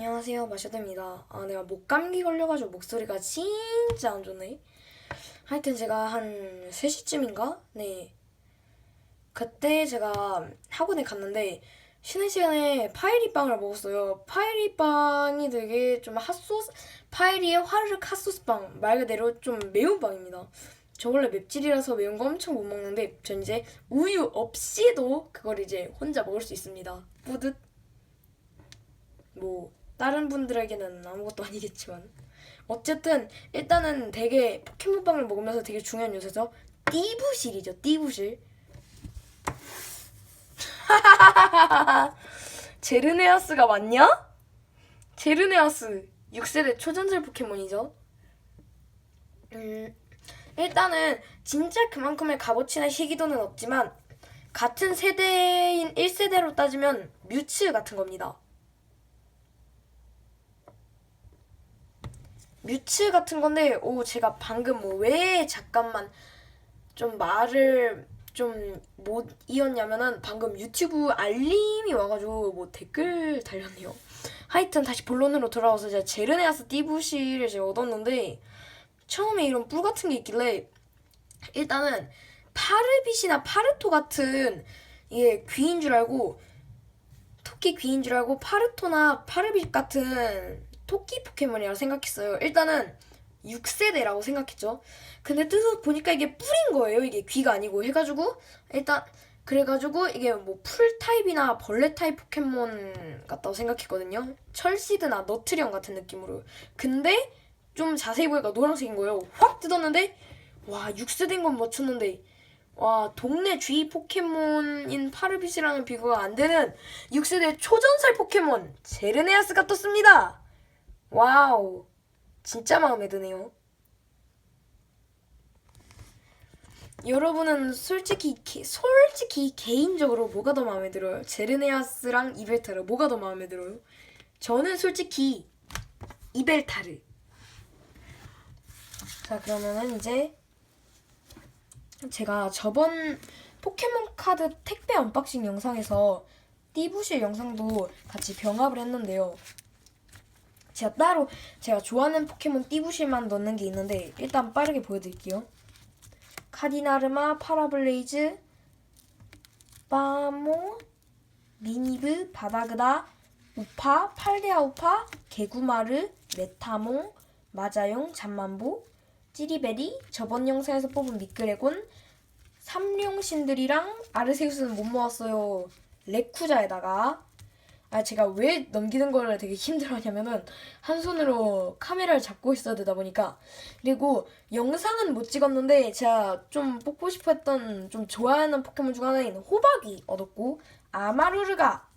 안녕하세요. 마셔드입니다. 아 내가 목 감기 걸려가지고 목소리가 진짜 안 좋네. 하여튼 제가 한 3시쯤인가? 네. 그때 제가 학원에 갔는데 쉬는 시간에 파이리빵을 먹었어요. 파이리빵이 되게 좀 핫소스 파이리의 화르륵 핫소스빵 말 그대로 좀 매운 빵입니다. 저 원래 맵찔이라서 매운 거 엄청 못 먹는데 전 이제 우유 없이도 그걸 이제 혼자 먹을 수 있습니다. 뿌듯. 뭐 다른 분들에게는 아무것도 아니겠지만. 어쨌든 일단은 되게 포켓몬빵을 먹으면서 되게 중요한 요소죠. 띠부실이죠 띠부실. 제르네아스가 맞냐? 제르네아스 6세대 초전설 포켓몬이죠. 음 일단은 진짜 그만큼의 값어치나 희귀도는 없지만 같은 세대인 1세대로 따지면 뮤츠 같은 겁니다 뮤츠 같은 건데 오 제가 방금 뭐 왜 잠깐만 좀 말을 좀 못 이었냐면은 방금 유튜브 알림이 와가지고 뭐 댓글 달렸네요. 하여튼 다시 본론으로 돌아와서 제가 제르네아스 띠부시를 제가 얻었는데 처음에 이런 뿔 같은 게 있길래 일단은 파르빗이나 파르토 같은 이게 귀인 줄 알고 토끼 귀인 줄 알고 파르토나 파르빗 같은 토끼 포켓몬이라고 생각했어요. 일단은 6세대라고 생각했죠. 근데 뜯어 보니까 이게 뿔인 거예요. 이게 귀가 아니고 해가지고 일단 그래가지고 이게 뭐 풀 타입이나 벌레 타입 포켓몬 같다고 생각했거든요. 철시드나 너트리온 같은 느낌으로. 근데 좀 자세히 보니까 노란색인 거예요. 확 뜯었는데 와 6세대인 건 맞췄는데 와 동네 주위 포켓몬인 파르빗이랑은 비교가 안 되는 6세대 초전설 포켓몬 제르네아스가 떴습니다. 와우 진짜 마음에 드네요. 여러분은 솔직히 개- 솔직히 개인적으로 뭐가 더 마음에 들어요? 제르네아스랑 이벨타르 뭐가 더 마음에 들어요? 저는 솔직히 이벨타르. 자 그러면은 이제 제가 저번 포켓몬 카드 택배 언박싱 영상에서 띠부실 영상도 같이 병합을 했는데요. 제가 따로 제가 좋아하는 포켓몬 띠부실만 넣는 게 있는데 일단 빠르게 보여드릴게요. 카디나르마, 파라블레이즈, 빠모, 미니브, 바다그다, 우파, 팔레아 우파, 개구마르, 메타몽, 마자용, 잠만보, 찌리베리, 저번 영상에서 뽑은 미끄레곤, 삼룡신들이랑 아르세우스는 못 모았어요. 레쿠자에다가 아 제가 왜 넘기는 거를 되게 힘들어하냐면은 한 손으로 카메라를 잡고 있어야 되다 보니까 그리고 영상은 못 찍었는데 제가 좀 뽑고 싶었던 좀 좋아하는 포켓몬 중 하나인 호박이 얻었고 아마루르가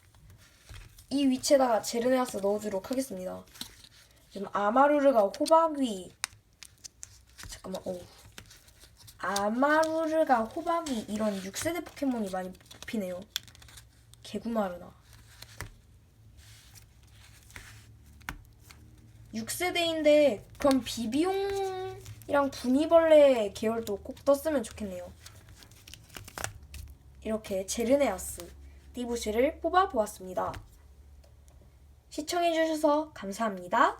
이 위치에다가 제르네아스 넣어주도록 하겠습니다. 지금 아마루르가 호박이 잠깐만 오 아마루르가 호박이 이런 6세대 포켓몬이 많이 뽑히네요. 개구마르나 6세대인데 그럼 비비용이랑 분이벌레 계열도 꼭 떴으면 좋겠네요. 이렇게 제르네아스 띠부시를 뽑아보았습니다. 시청해주셔서 감사합니다.